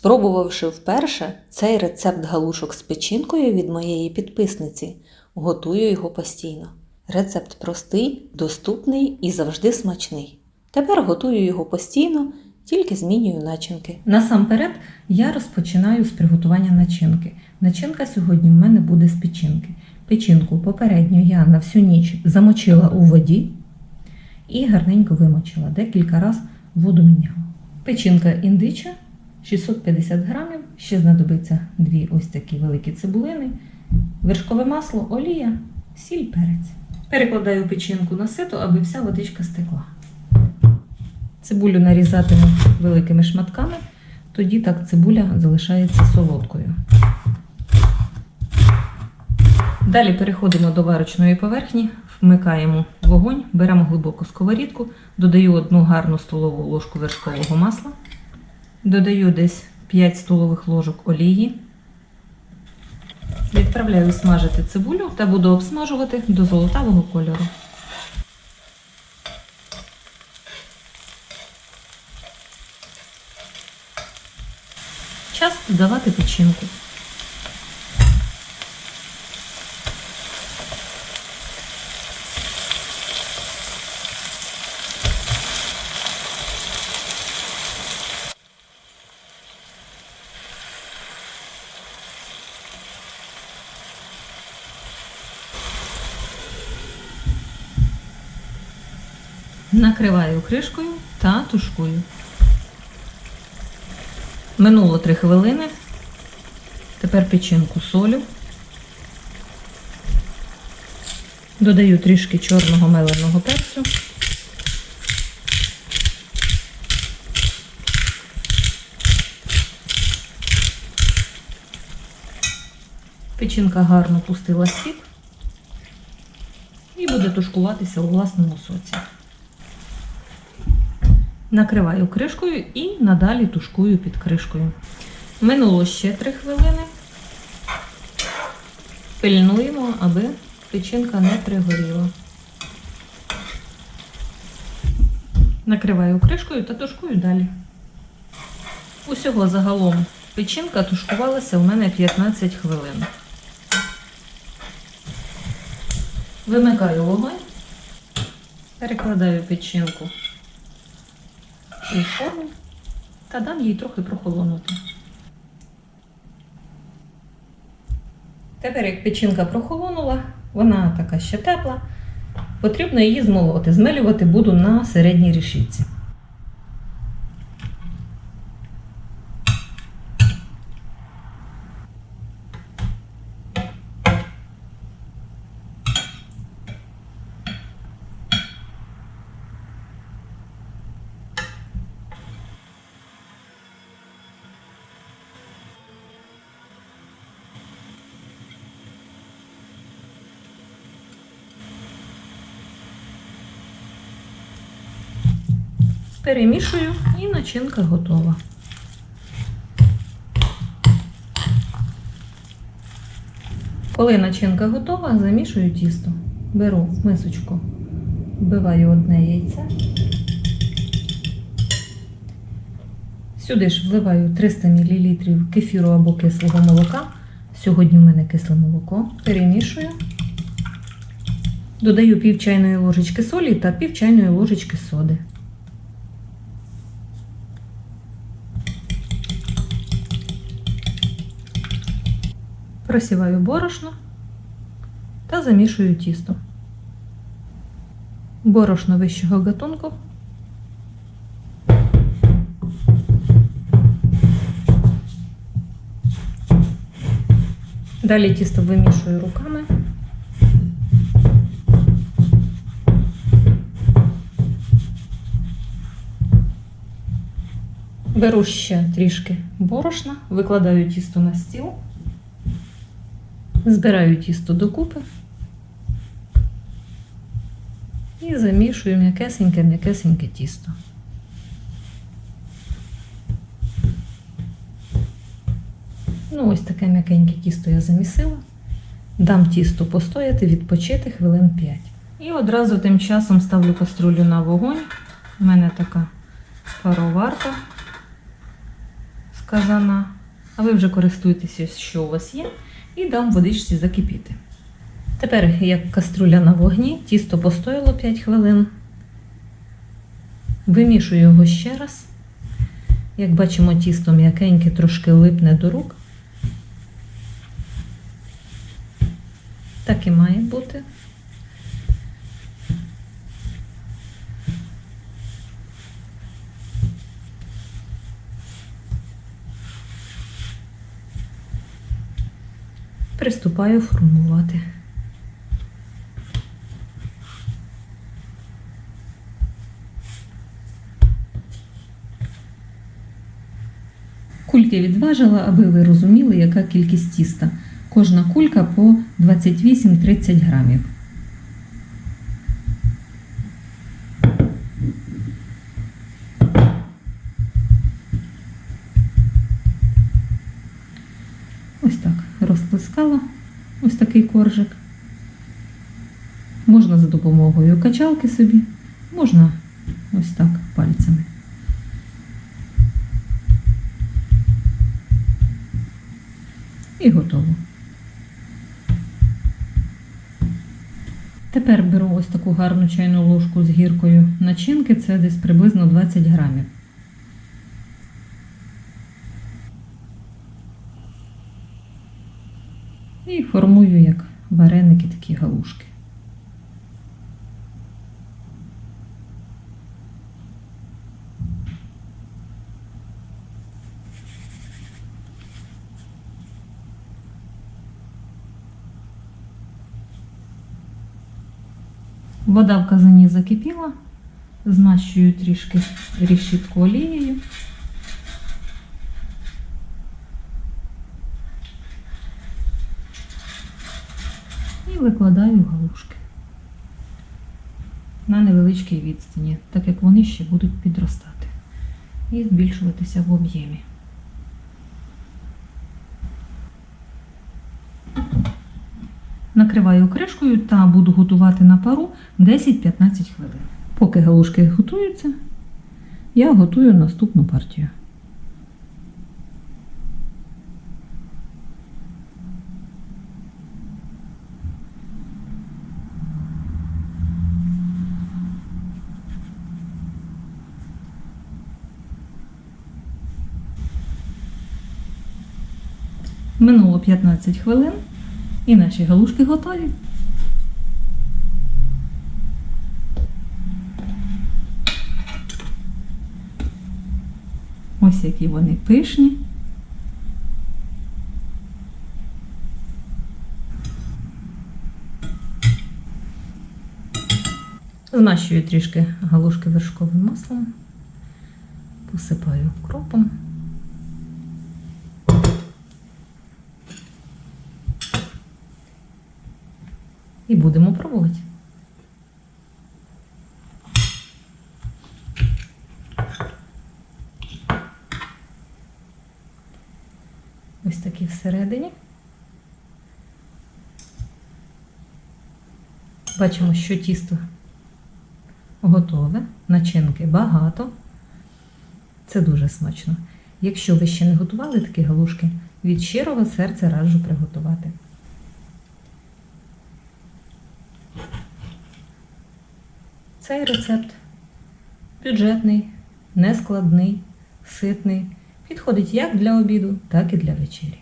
Спробувавши вперше цей рецепт галушок з печінкою від моєї підписниці, готую його постійно. Рецепт простий, доступний і завжди смачний. Тепер готую його постійно, тільки змінюю начинки. Насамперед я розпочинаю з приготування начинки. Начинка сьогодні в мене буде з печінки. Печінку попередньо я на всю ніч замочила у воді і гарненько вимочила. Декілька разів воду міняла. Печінка індича 650 грамів, ще знадобиться дві ось такі великі цибулини, вершкове масло, олія, сіль, перець. Перекладаю печінку на сито, аби вся водичка стекла. Цибулю нарізатиму великими шматками, тоді так цибуля залишається солодкою. Далі переходимо до варочної поверхні, вмикаємо вогонь, беремо глибоку сковорідку, додаю одну гарну столову ложку вершкового масла, додаю десь 5 столових ложок олії. Відправляю смажити цибулю та буду обсмажувати до золотавого кольору. Час додавати печінку. Накриваю кришкою та тушкую. Минуло 3 хвилини. Тепер печінку солю. Додаю трішки чорного меленого перцю. Печінка гарно пустила сік і буде тушкуватися у власному соці. Накриваю кришкою і надалі тушкую під кришкою. Минуло ще 3 хвилини. Пильнуємо, аби печінка не пригоріла. Накриваю кришкою та тушкую далі. Усього загалом печінка тушкувалася у мене 15 хвилин. Вимикаю вогонь, перекладаю печінку у форму та дам їй трохи прохолонути. Тепер, як печінка прохолонула, вона така ще тепла, потрібно її змолоти. Змелювати буду на середній решітці. Перемішую і начинка готова. Коли начинка готова, замішую тісто. Беру мисочку, вбиваю одне яйце. Сюди ж вливаю 300 мл кефіру або кислого молока. Сьогодні в мене кисле молоко. Перемішую. Додаю пів чайної ложечки солі та пів чайної ложечки соди. Просіваю борошно та замішую тісто. Борошно вищого гатунку. Далі тісто вимішую руками. Беру ще трішки борошна, викладаю тісто на стіл. Збираю тісто докупи і замішую м'якесеньке-м'якесеньке тісто. Ну, ось таке м'якеньке тісто я замісила. Дам тісто постояти, відпочити хвилин 5. І одразу тим часом ставлю каструлю на вогонь. У мене така пароварка казана, а ви вже користуєтеся, що у вас є, і дам водичці закипіти. Тепер, як каструля на вогні, тісто постояло 5 хвилин. Вимішую його ще раз. Як бачимо, тісто м'якеньке, трошки липне до рук. Так і має бути. Приступаю формувати. Кульки відважила, аби ви розуміли, яка кількість тіста. Кожна кулька по 28-30 грамів. Ось так розплескала ось такий коржик. Можна за допомогою качалки собі, можна ось так пальцями. І готово. Тепер беру ось таку гарну чайну ложку з гіркою начинки, це десь приблизно 20 грамів. Формую як вареники такі галушки. Вода в казані закипіла, змащую трішки рішітку олією. Викладаю галушки на невеличкій відстані, так як вони ще будуть підростати і збільшуватися в об'ємі. Накриваю кришкою та буду готувати на пару 10-15 хвилин. Поки галушки готуються, я готую наступну партію. Минуло 15 хвилин і наші галушки готові. Ось які вони пишні. Змащую трішки галушки вершковим маслом, посипаю кропом. І будемо пробувати. Ось такі всередині. Бачимо, що тісто готове, начинки багато. Це дуже смачно. Якщо ви ще не готували такі галушки, від щирого серця раджу приготувати. Цей рецепт бюджетний, нескладний, ситний, підходить як для обіду, так і для вечері.